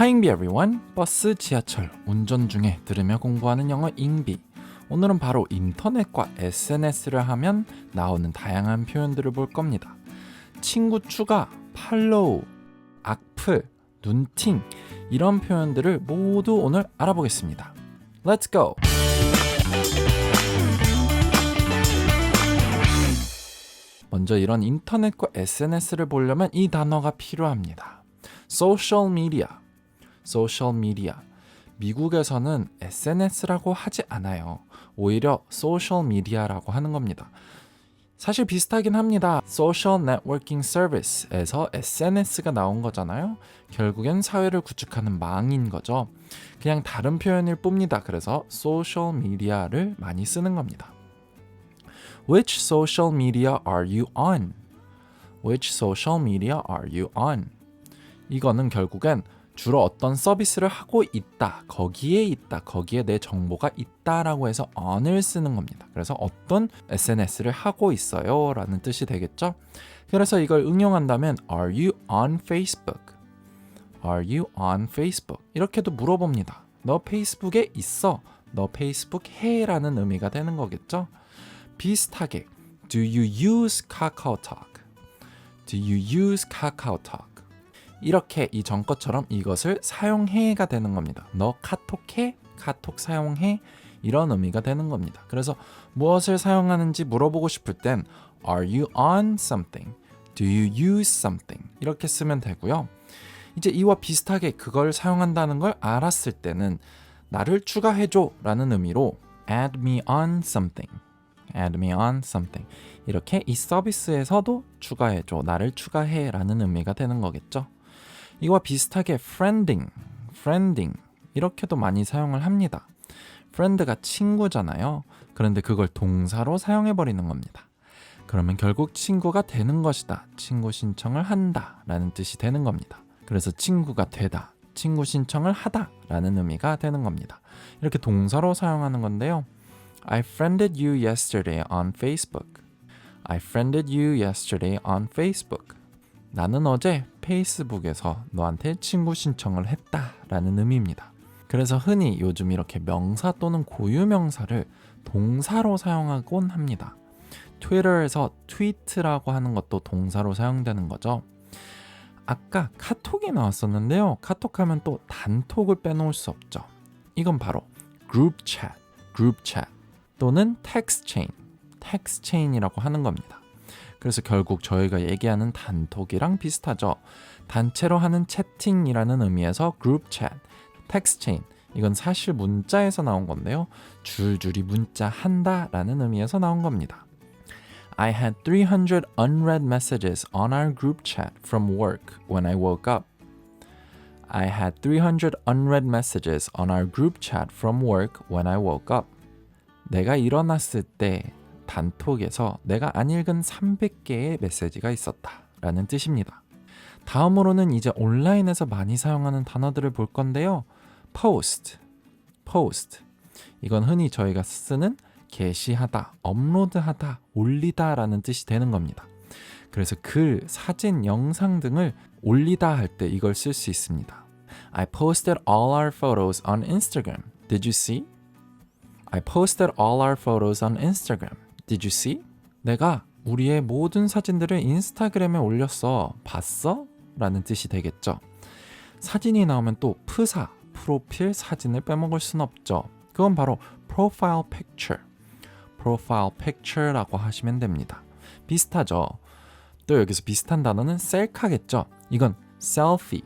하잉비 everyone. 버스, 지하철, 운전 중에 들으며 공부하는 영어 잉비. 오늘은 바로 인터넷과 SNS를 하면 나오는 다양한 표현들을 볼 겁니다. 친구 추가, 팔로우, 악플, 눈팅 이런 표현들을 모두 오늘 알아보겠습니다. Let's go. 먼저 이런 인터넷과 SNS를 보려면 이 단어가 필요합니다. 소셜 미디어. 소셜 미디어. 미국에서는 SNS라고 하지 않아요. 오히려 소셜 미디어라고 하는 겁니다. 사실 비슷하긴 합니다. 소셜 네트워킹 서비스에서 SNS가 나온 거잖아요. 결국엔 사회를 구축하는 망인 거죠. 그냥 다른 표현일 뿐입니다. 그래서 소셜 미디어를 많이 쓰는 겁니다. Which social media are you on? Which social media are you on? 이거는 결국엔 주로 어떤 서비스를 하고 있다, 거기에 있다, 거기에 내 정보가 있다라고 해서 on을 쓰는 겁니다. 그래서 어떤 SNS를 하고 있어요 라는 뜻이 되겠죠? 그래서 이걸 응용한다면 Are you on Facebook? Are you on Facebook? 이렇게도 물어봅니다. 너 페이스북에 있어? 너 페이스북 해? 라는 의미가 되는 거겠죠? 비슷하게 Do you use KakaoTalk? Do you use KakaoTalk? 이렇게 이 전 것처럼 이것을 사용해가 되는 겁니다. 너 카톡해? 카톡 사용해? 이런 의미가 되는 겁니다. 그래서 무엇을 사용하는지 물어보고 싶을 땐 Are you on something? Do you use something? 이렇게 쓰면 되고요. 이제 이와 비슷하게 그걸 사용한다는 걸 알았을 때는 나를 추가해줘 라는 의미로 add me on something add me on something 이렇게 이 서비스에서도 추가해줘 나를 추가해 라는 의미가 되는 거겠죠 이와 비슷하게 friending friending 이렇게도 많이 사용을 합니다. friend가 친구잖아요. 그런데 그걸 동사로 사용해 버리는 겁니다. 그러면 결국 친구가 되는 것이다. 친구 신청을 한다 라는 뜻이 되는 겁니다. 그래서 친구가 되다 친구 신청을 하다 라는 의미가 되는 겁니다. 이렇게 동사로 사용하는 건데요. I friended you yesterday on Facebook. I friended you yesterday on Facebook. 나는 어제 페이스북에서 너한테 친구 신청을 했다라는 의미입니다. 그래서 흔히 요즘 이렇게 명사 또는 고유명사를 동사로 사용하곤 합니다. 트위터에서 트위트라고 하는 것도 동사로 사용되는 거죠. 아까 카톡이 나왔었는데요. 카톡하면 또 단톡을 빼놓을 수 없죠. 이건 바로 그룹 챗, 그룹 챗. 또는 텍스트 체인, 텍스트 체인이라고 하는 겁니다. 그래서 결국 저희가 얘기하는 단톡이랑 비슷하죠. 단체로 하는 채팅이라는 의미에서 그룹 챗, 텍스트 체인 이건 사실 문자에서 나온 건데요. 줄줄이 문자 한다라는 의미에서 나온 겁니다. I had 300 unread messages on our group chat from work when I woke up. I had 300 unread messages on our group chat from work when I woke up. 내가 일어났을 때 단톡에서 내가 안 읽은 300개의 메시지가 있었다 라는 뜻입니다. 다음으로는 이제 온라인에서 많이 사용하는 단어들을 볼 건데요. post, post. 이건 흔히 저희가 쓰는 게시하다, 업로드하다, 올리다 라는 뜻이 되는 겁니다. 그래서 글, 사진, 영상 등을 올리다 할 때 이걸 쓸 수 있습니다. I posted all our photos on Instagram. Did you see? I posted all our photos on Instagram. Did you see? 내가 우리의 모든 사진들을 인스타그램에 올렸어. 봤어? 라는 뜻이 되겠죠. 사진이 나오면 또 프사, 프로필 사진을 빼먹을 순 없죠. 그건 바로 profile picture. profile picture라고 하시면 됩니다. 비슷하죠. 또 여기서 비슷한 단어는 셀카겠죠. 이건 selfie,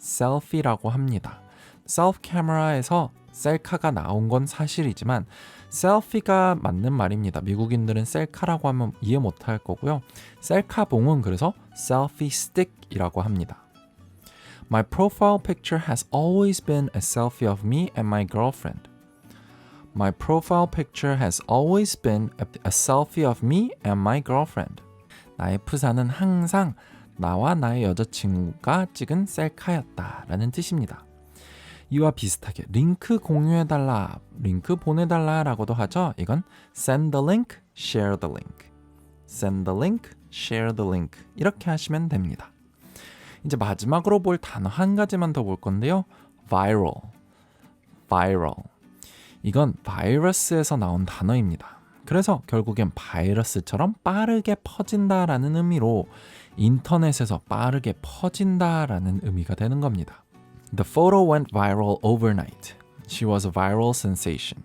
selfie라고 합니다. 셀프 카메라에서 셀카가 나온 건 사실이지만 셀피가 맞는 말입니다. 미국인들은 셀카라고 하면 이해 못할 거고요. 셀카봉은 그래서 셀피 스틱이라고 합니다. My profile picture has always been a selfie of me and my girlfriend. My profile picture has always been a, selfie of me and my girlfriend. 나의 프사는 항상 나와 나의 여자친구가 찍은 셀카였다라는 뜻입니다. 이와 비슷하게 링크 공유해달라, 링크 보내달라라고도 하죠. 이건 send the link, share the link. send the link, share the link. 이렇게 하시면 됩니다. 이제 마지막으로 볼 단어 한 가지만 더 볼 건데요. viral. viral. 이건 바이러스에서 나온 단어입니다. 그래서 결국엔 바이러스처럼 빠르게 퍼진다라는 의미로 인터넷에서 빠르게 퍼진다라는 의미가 되는 겁니다. The photo went viral overnight. She was a viral sensation.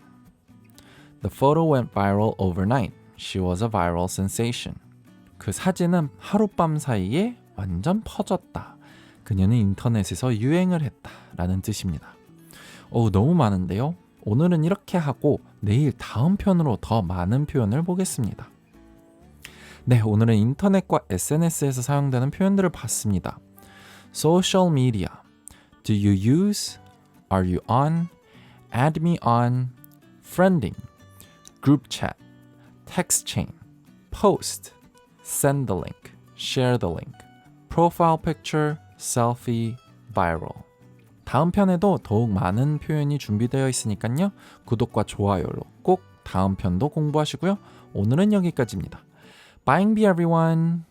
The photo went viral overnight. She was a viral sensation. 그 사진은 하룻밤 사이에 완전 퍼졌다. 그녀는 인터넷에서 유행을 했다. 라는 뜻입니다. 오, 너무 많은데요? 오늘은 이렇게 하고 내일 다음 편으로 더 많은 표현을 보겠습니다. 네, 오늘은 인터넷과 SNS에서 사용되는 표현들을 봤습니다. Social media. Do you use? Are you on? Add me on. Friending. Group chat. Text chain. Post. Send the link. Share the link. Profile picture. Selfie. Viral. 다음 편에도 더욱 많은 표현이 준비되어 있으니까요. 구독과 좋아요로 꼭 다음 편도 공부하시고요. 오늘은 여기까지입니다. Bye, everyone.